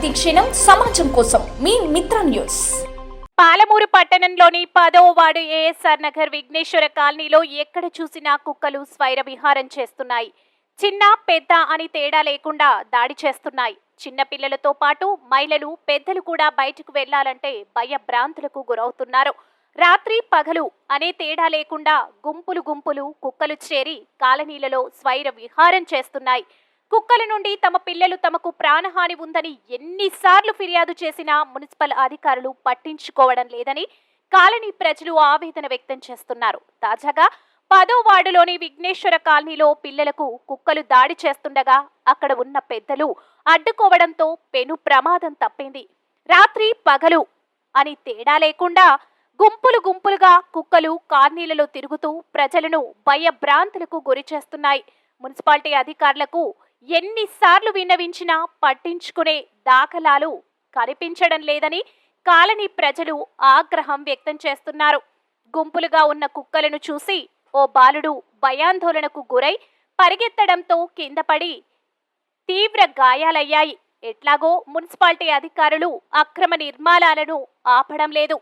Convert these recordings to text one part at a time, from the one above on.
ప్రతిక్షణం సమాజం కోసం మీ మిత్ర న్యూస్. పాలమూరు పట్టణంలోని పదో వార్డు ఏఎస్ఆర్ నగర్ విఘ్నేశ్వర కాలనీలో ఎక్కడ చూసినా కుక్కలు స్వైర విహారం చేస్తున్నాయి. చిన్న పెద్ద అని తేడా లేకుండా దాడి చేస్తున్నాయి. చిన్న పిల్లలతో పాటు మహిళలు పెద్దలు కూడా బయటకు వెళ్ళాలంటే భయభ్రాంతులకు గురవుతున్నారు. రాత్రి పగలు అనే తేడా లేకుండా గుంపులు గుంపులు కుక్కలు చేరి కాలనీలలో స్వైర విహారం చేస్తున్నాయి. కుక్కల నుండి తమ పిల్లలు తమకు ప్రాణహాని ఉందని ఎన్నిసార్లు ఫిర్యాదు చేసినా మున్సిపల్ అధికారులు పట్టించుకోవడం లేదని కాలనీ ప్రజలు ఆవేదన వ్యక్తం చేస్తున్నారు. తాజాగా పదో వార్డులోని విఘ్నేశ్వర కాలనీలో పిల్లలకు కుక్కలు దాడి చేస్తుండగా అక్కడ ఉన్న పెద్దలు అడ్డుకోవడంతో పెను ప్రమాదం తప్పింది. రాత్రి పగలు అని తేడా లేకుండా గుంపులు గుంపులుగా కుక్కలు కాలనీలలో తిరుగుతూ ప్రజలను భయభ్రాంతులకు గురి చేస్తున్నాయి. మున్సిపాలిటీ అధికారులకు ఎన్నిసార్లు విన్నవించినా పట్టించుకునే దాఖలాలు కనిపించడం లేదని కాలనీ ప్రజలు ఆగ్రహం వ్యక్తం చేస్తున్నారు. గుంపులుగా ఉన్న కుక్కలను చూసి ఓ బాలుడు భయాందోళనకు గురై పరిగెత్తడంతో కిందపడి తీవ్ర గాయాలయ్యాయి. ఎట్లాగో మున్సిపాలిటీ అధికారులు అక్రమ నిర్మాణాలను ఆపడం లేదు.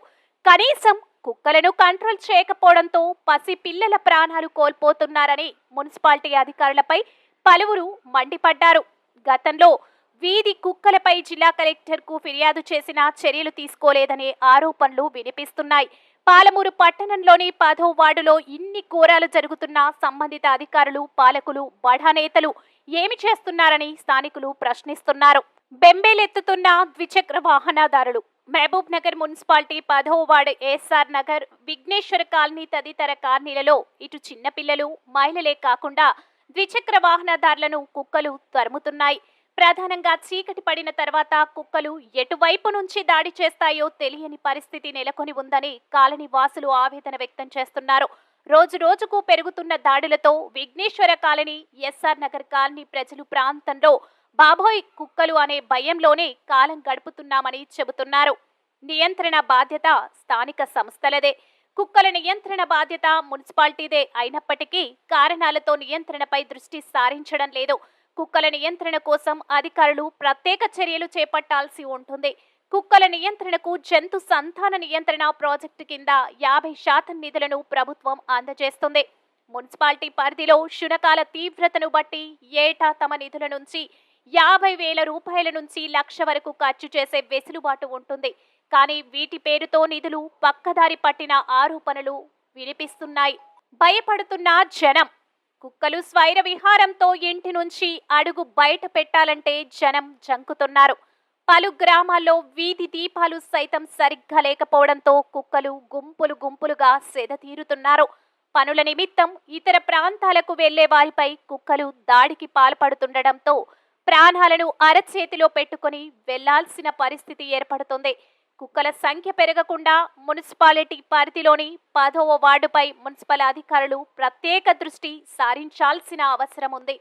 కనీసం కుక్కలను కంట్రోల్ చేయకపోవడంతో పసి పిల్లల ప్రాణాలు కోల్పోతున్నారని మున్సిపాలిటీ అధికారులపై పలువురు మండిపడ్డారు. గతంలో వీధి కుక్కలపై జిల్లా కలెక్టర్కు ఫిర్యాదు చేసినా చర్యలు తీసుకోలేదనే ఆరోపణలు వినిపిస్తున్నాయి. పాలమూరు పట్టణంలోని పదో వార్డులో ఇన్ని ఘోరాలు జరుగుతున్నా సంబంధిత అధికారులు పాలకులు బడా నేతలు ఏమి చేస్తున్నారని స్థానికులు ప్రశ్నిస్తున్నారు. బెంబేలెత్తుతున్న ద్విచక్ర వాహనదారులు మహబూబ్ నగర్ మున్సిపాలిటీ పదో ward S R Nagar Vighneshwara colony తదితర కాలనీలలో ఇటు చిన్నపిల్లలు మహిళలే కాకుండా ద్విచక్ర వాహనదారులను కుక్కలు తరుముతున్నాయి. ప్రధానంగా చీకటి పడిన తర్వాత కుక్కలు ఎటువైపు నుంచి దాడి చేస్తాయో తెలియని పరిస్థితి నెలకొని ఉందని కాలనీ వాసులు ఆవేదన వ్యక్తం చేస్తున్నారు. రోజు రోజుకు పెరుగుతున్న దాడులతో Vighneshwara colony S R Nagar colony ప్రజలు ప్రాంతంలో బాబోయ్ కుక్కలు అనే భయంలోనే కాలం గడుపుతున్నామని చెబుతున్నారు. నియంత్రణ బాధ్యత స్థానిక సంస్థలదే. కుక్కల నియంత్రణ బాధ్యత మున్సిపాలిటీదే. అయినప్పటికీ కారణాలతో నియంత్రణపై దృష్టి సారించడం లేదు. కుక్కల నియంత్రణ కోసం అధికారులు ప్రత్యేక చర్యలు చేపట్టాల్సి ఉంటుంది. కుక్కల నియంత్రణకు జంతు సంతాన నియంత్రణ ప్రాజెక్టు కింద యాభై శాతం నిధులను ప్రభుత్వం అందజేస్తుంది. మున్సిపాలిటీ పరిధిలో శునకాల తీవ్రతను బట్టి ఏటా తమ నిధుల నుంచి యాభై వేల రూపాయల నుంచి లక్ష వరకు ఖర్చు చేసే వెసులుబాటు ఉంటుంది. కానీ వీటి పేరుతో నిధులు పక్కదారి పట్టిన ఆరోపణలు వినిపిస్తున్నాయి. భయపడుతున్న జనం కుక్కలు స్వైర విహారంతో ఇంటి నుంచి అడుగు బయట పెట్టాలంటే జనం జంకుతున్నారు. పలు గ్రామాల్లో వీధి దీపాలు సైతం సరిగ్గా లేకపోవడంతో కుక్కలు గుంపులు గుంపులుగా సెద తీరుతున్నారు. పనుల నిమిత్తం ఇతర ప్రాంతాలకు వెళ్ళే వారిపై కుక్కలు దాడికి పాల్పడుతుండటంతో ప్రాణాలను అరచేతిలో పెట్టుకుని వెళ్ళాల్సిన పరిస్థితి ఏర్పడుతుంది. కుక్కల సంఖ్య పెరగకుండా మున్సిపాలిటీ పరిధిలోని పదవ వార్డుపై మున్సిపల్ అధికారులు ప్రత్యేక దృష్టి సారించాల్సిన అవసరం ఉంది.